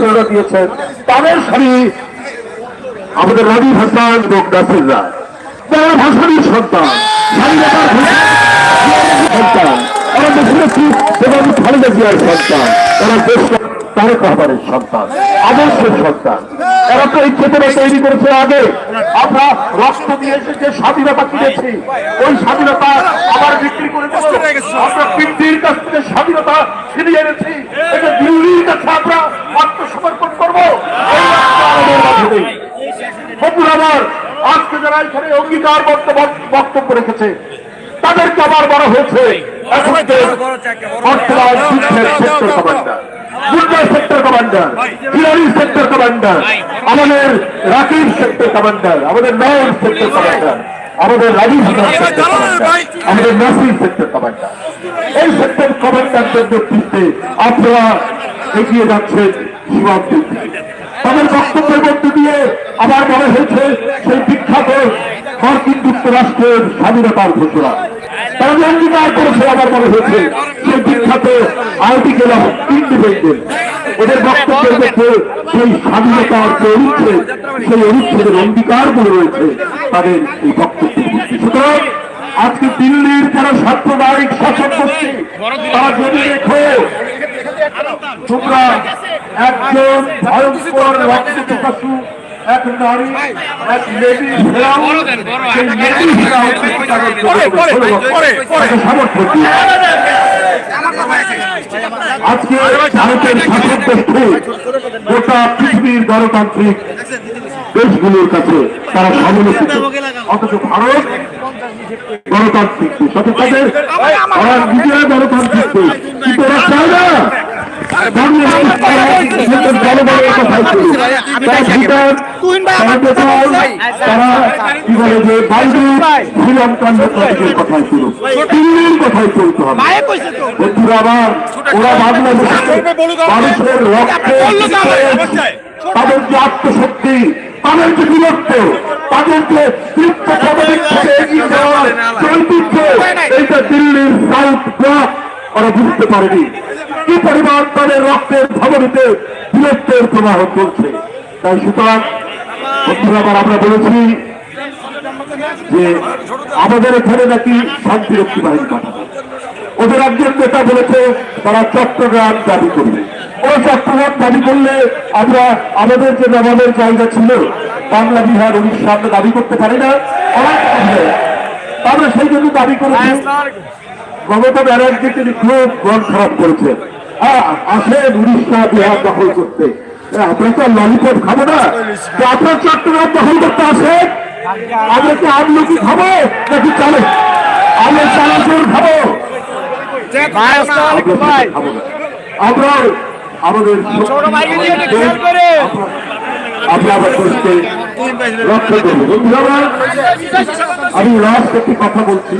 নেতৃত্বরা দিয়েছেন তাদের সারি আমাদের রবি হাসান এবং নাসির রায়। তারা ভাষারই সন্তান এই তৈরি করেছে আগে। আমরা রক্ত যে স্বাধীনতা আবার বিক্রি করে স্বাধীনতা ফিরিয়ে এনেছি এটা দিল্লির কাছে আমরা আত্মসমর্পণ করব এই আত্মা আমাদের মাঝে নেই। বন্ধুরা আমার আজকে যারা এখানে অঙ্গীকার বক্তব্য- রেখেছে। তাদেরকে আবার বড় হয়েছে sector commander sector commander Hillary sector commander আমাদের রাকিব সেক্টর কমান্ডার আমাদের নয়ন সেক্টর কমান্ডার আমাদের রাজীব আমাদের নাসির সেক্টর কমান্ডার। এই সেক্টর কমান্ডারদের নেতৃত্বে আপনারা এগিয়ে যাচ্ছেন সীমান্তের তাদের বক্তব্যের মধ্যে দিয়ে আবার মনে হয়েছে যুক্তরাষ্ট্রের স্বাধীনতার ঘোষণা। তারা যে অঙ্গীকার করেছে, আবার মনে হয়েছে সেই বিখ্যাত আর্টিকেল অফ ইন্ডিপেন্ডেন্স। ওদের বক্তব্যের মধ্যে সেই স্বাধীনতার যে অনুচ্ছেদ, সেই অনুচ্ছেদের অঙ্গীকার করে রয়েছে তাদের এই বক্তব্যের মধ্যে। সুতরাং আজকে দিল্লির যারা সাম্প্রদায়িক শাসক গোষ্ঠী, তারা জেনে রেখো তোমরা একজন ভয়ঙ্কর রক্ত এক নারী এক লেডি ফেরাউন সেই লেডি ফেরাউন তাকে সমর্থন আজকে ভারতের শাসক গোষ্ঠী গোটা পৃথিবীর গণতান্ত্রিক দেশগুলোর কাছে তারা সমালোচিত অথচ ভারত গণতান্ত্রিক দেশ অথচ তাদের তারা নিজেরা গণতান্ত্রিক দেশ। কিন্তু ওরা চায় না। বাংলাদেশ তারা তারা তারা তারা কি বলে যে বাংলাদেশ শ্রীলঙ্কার নেতাদের কথাই দিল্লির কথাই চলতে হবে? বন্ধুরা আমার ওরা বাংলাদেশে মানুষের রক্তে তাদের যে আত্মশক্তি তাদের যে বীরত্ব তাদের যে তৃপ্ত পদবিক থেকে এগিয়ে যাওয়ার যে এইটা দিল্লির সাউথ ব্লক। ওরা বুঝতে পারেনি। কি পরিমাণ তাদের রক্তের ধমনীতে বীরত্বের প্রবাহ চলছে। তাই সুতরাং আবার আমরা বলেছি যে আমাদের এখানে নাকি শান্তিরক্ষী বাহিনী পাঠাবে। ওদের একজন নেতা বলেছে তারা চট্টগ্রাম দাবি করবে। ও চট্টগ্রাম দাবি করলে আমরা আমাদের যে নবাবের জায়গা ছিল বাংলা বিহার উড়িষ্যা আমরা দাবি করতে পারি না। আমরা সেই জন্য দাবি করেছি মমতা ব্যানার্জি তিনি খুব মন খারাপ করেছেন। হ্যাঁ আসেন উড়িষ্যা বিহার দখল করতে। আমরা তো ললিপপ খাব না। তো আপনার চট্টগ্রাম দখল করতে আসেন আমরা কি আমলকি খাব? নাকি চালে আমরা চানাচুর খাব? আমরা আমাদের আমরা আবার করতে লক্ষ্য করব বন্ধুরা আমি লাস্ট একটি কথা বলছি।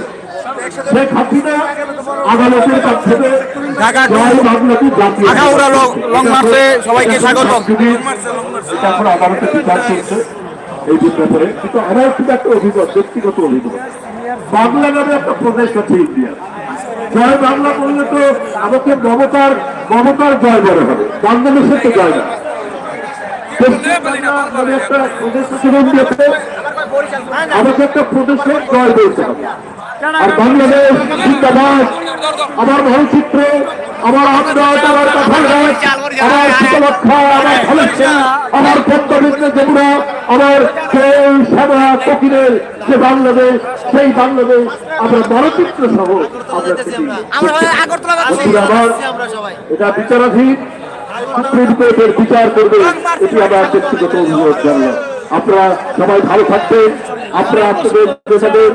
শেখ হাসিনা আদালতের কাছ থেকে জয় বাংলাকে লং- লং মার্চে সবাইকে স্বাগতম। এখন আদালতে বিচার চলছে এই ব্যাপারে। কিন্তু আমার শুধু একটা অভিযোগ ব্যক্তিগত অভিযোগ। বাংলা নামে একটা প্রদেশ আছে ইন্ডিয়া জয় বাংলা বললে তো আমাকে মমতার মমতার জয় বড় হবে। বাংলাদেশের তো জয় না। বাংলা আমাকে একটা প্রদেশের জয় বলতে হবে। আর বাংলাদেশ জিন্দাবাদ। আমার মানচিত্র আমার আমার কথার আমার শীতলক্ষা আমার ফলেশ্বর আমার পদ্মবিন্দু যমুনা আমার সেই শ্যামা কোকিলের যে বাংলাদেশ সেই বাংলাদেশ আমরা মানচিত্র সহ আমরা এটা বিচারাধীন সুপ্রিম কোর্টের বিচার করবে এটি আমার ব্যক্তিগত অনুরোধ জানলাম। আপনারা সবাই ভালো থাকবেন আপনারা আপনাদের নেতাদের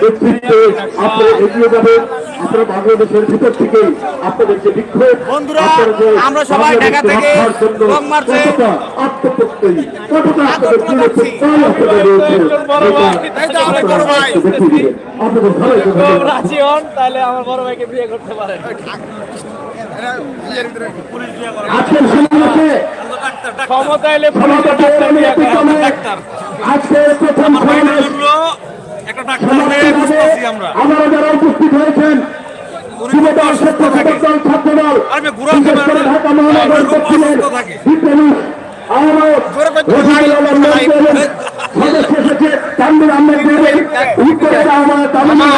নেতৃত্বে আপনারা এগিয়ে যাবেন আপনারা বাংলাদেশের ভিতর থেকে আপনাদের যে বিক্ষোভ আমরা সবাই ঢাকা থেকে আত্মপ্রত্যয়ী কতটা আপনাদের আপনাদের রয়েছে আপনাদের তাহলে আমার বড় ভাইকে বিয়ে করতে পারেন। আজকের সমাবেশে ক্ষমতা এলে কমে আজকের প্রথম একটা ডাক্তার হয়ে বুঝতেছি আমরা। আপনারা যারা উপস্থিত হয়েছেন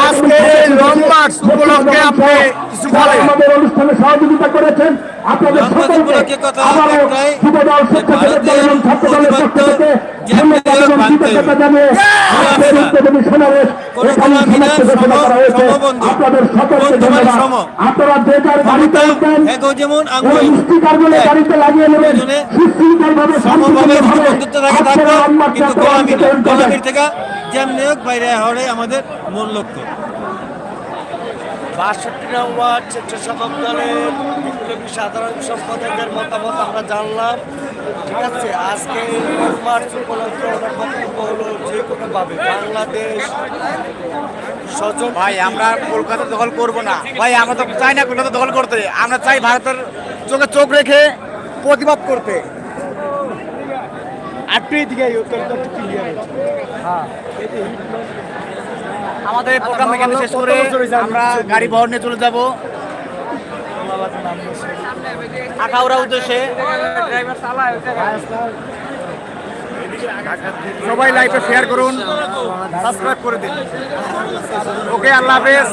আজকে লং মার্চ উপলক্ষে আপনি কিছু বলেন। আমাদের অনুষ্ঠানে সহযোগিতা করেছেন আপনাদের লং মার্চ সকলকে উপলক্ষে কথা একটাই, মানে যেমন বন্ধুত্ব থাকে থাকব। কিন্তু গোলামি না। অংশগ্রহণ করবেন। গোলামির থেকে যেমনি হোক বাইরে হওয়াটাই আমাদের মূল লক্ষ্য। বাষট্টি নং ওয়ার্ড স্বেচ্ছাসেবক দলের বিপ্লবী সাধারণ সম্পাদকের মতামত আমরা জানলাম। ঠিক আছে আজকে মার্চ উপলক্ষে ওনার বক্তব্য হলো যে কোনোভাবে বাংলাদেশ স্বজন ভাই আমরা কলকাতা দখল করব না। ভাই আমরা তো চাই না কলকাতা দখল করতে। আমরা চাই ভারতের চোখে চোখ রেখে প্রতিবাদ করতে। আর আপনি দিকে আমাদের প্রোগ্রাম এখানে শেষ করে আমরা গাড়ি বহর নিয়ে চলে যাব। আখাউড়া উদ্দেশ্যে। সবাই লাইভে শেয়ার করুন সাবস্ক্রাইব করে দিন। ওকে, আল্লাহ হাফেজ।